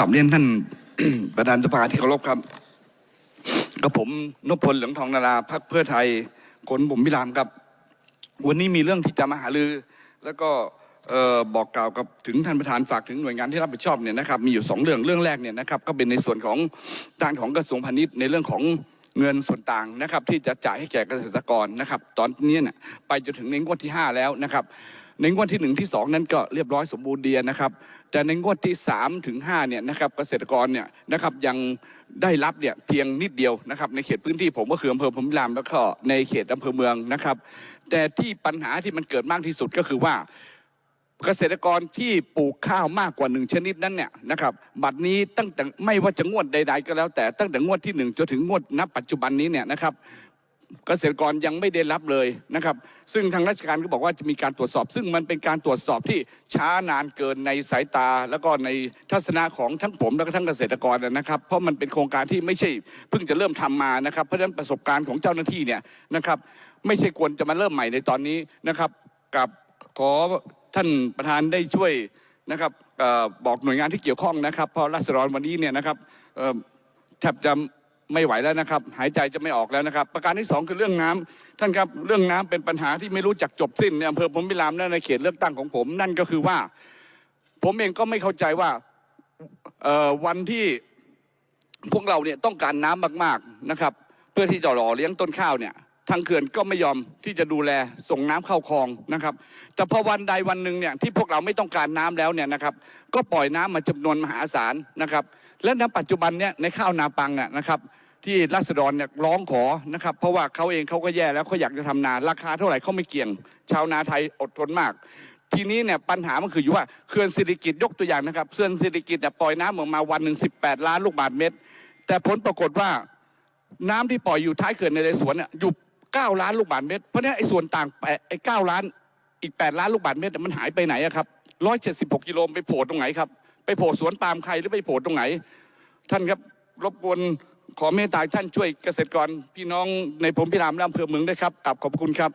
กับเรียนท่าน ประธานสภาที่เคารพครับกับผมนพพลเหลืองทองนาราพักเพื่อไทยคนบุ๋มพิรามครับ วันนี้มีเรื่องที่จะมาหารือ แล้วก็บอกกล่าวกับถึงท่านประธานฝากถึงหน่วยงานที่รับผิดชอบเนี่ยนะครับมีอยู่สองเรื่องเรื่องแรกเนี่ยนะครับก็เป็นในส่วนของด้านของกระทรวงพาณิชย์ในเรื่องของเงินส่วนต่างนะครับที่จะจ่ายให้แก่เกษตรกรนะครับ ตอนนี้เนี่ยไปจนถึงในงวดที่ 5 แล้วนะครับ ในงวดที่ 1 ที่ 2 นั้นก็เรียบร้อยสมบูรณ์ดีนะครับ แต่ในงวดที่ 3 ถึง5เนี่ยนะครับเกษตรกรเนี่ยนะครับยังได้รับเนี่ยเพียงนิดเดียวนะครับ ในเขตพื้นที่ผมก็คืออำเภอพรมพิรามแล้วก็ในเขตอำเภอเมืองนะครับ แต่ที่ปัญหาที่มันเกิดมากที่สุดก็คือว่าเกษตรกรที่ปลูกข้าวมากกว่าหนึ่งชนิดนั้นเนี่ยนะครับบัดนี้ตั้งแต่ไม่ว่าจะงวดใด ๆ ก็แล้วแต่ตั้งแต่งวดที่หนึ่งจนถึงงวดณปัจจุบันนี้เนี่ยนะครับ เกษตรกรยังไม่ได้รับเลยนะครับ ซึ่งทางราชการก็บอกว่าจะมีการตรวจสอบ ซึ่งมันเป็นการตรวจสอบที่ช้านานเกินในสายตา แล้วก็ในทัศนะของทั้งผมแล้วก็ทั้งเกษตรกรนะครับ เพราะมันเป็นโครงการที่ไม่ใช่เพิ่งจะเริ่มทำมานะครับ เพราะฉะนั้นประสบการณ์ของเจ้าหน้าที่เนี่ยนะครับ ไม่ใช่ควรจะมาเริ่มใหม่ในตอนนี้นะครับกับขอท่านประธานได้ช่วยนะครับออบอกหน่วยงานที่เกี่ยวข้องนะครับเพราะรัศดรวันนี้เนี่ยนะครับแทบจะ ไม่ไหวแล้วนะครับ หายใจจะไม่ออกแล้วนะครับ ประการที่สองคือเรื่องน้ำท่านครับเรื่องน้ำเป็นปัญหาที่ไม่รู้จักจบสิ้นในอำเภอพรมพิรามและในเขตเลือกตั้งของผม นั่นก็คือว่า ผมเองก็ไม่เข้าใจว่าวันที่พวกเราเนี่ยต้องการน้ำมากๆนะครับ เพื่อที่จะหล่อเลี้ยงต้นข้าวเนี่ยทางเขื่อนก็ไม่ยอมที่จะดูแลส่งน้ำเข้าคลองนะครับ แต่พอวันใดวันหนึ่งเนี่ยที่พวกเราไม่ต้องการน้ำแล้วเนี่ยนะครับ ก็ปล่อยน้ำมาจำนวนมหาศาลนะครับ และณปัจจุบันเนี่ยในข้าวนาปังน่ะนะครับ ที่ราษฎรเนี่ยร้องขอนะครับ เพราะว่าเขาเองเขาก็แย่แล้วเขาอยากจะทำนาราคาเท่าไหร่เขาไม่เกี่ยง ชาวนาไทยอดทนมาก ทีนี้เนี่ยปัญหามันคืออยู่ว่าเขื่อนสิริกิตยกตัวอย่างนะครับเขื่อนสิริกิตเนี่ยปล่อยน้ำออกมาวันหนึ่ง18 ล้านลูกบาศก์เมตร แต่ผลปรากฏว่าน้ำที่ปล่อยอยู่ท้ายเขื่อนในเรสวนเนี่ยอยู่9ล้านลูกบาศก์เมตร เพราะนั้นไอ้ส่วนต่างแปดไอ้9ล้านอีก 8 ล้านลูกบาศก์เมตรมันหายไปไหนครับ176กิโลไปโผล่ตรงไหนครับ ไปโผล่สวนปาล์มใครหรือไปโผล่ตรงไหน ท่านครับรบกวน ขอเมตตาท่านช่วยเกษตรกรพี่น้องในผมพิรามและอำเภอเมืองด้วยครับกลับขอบคุณครับ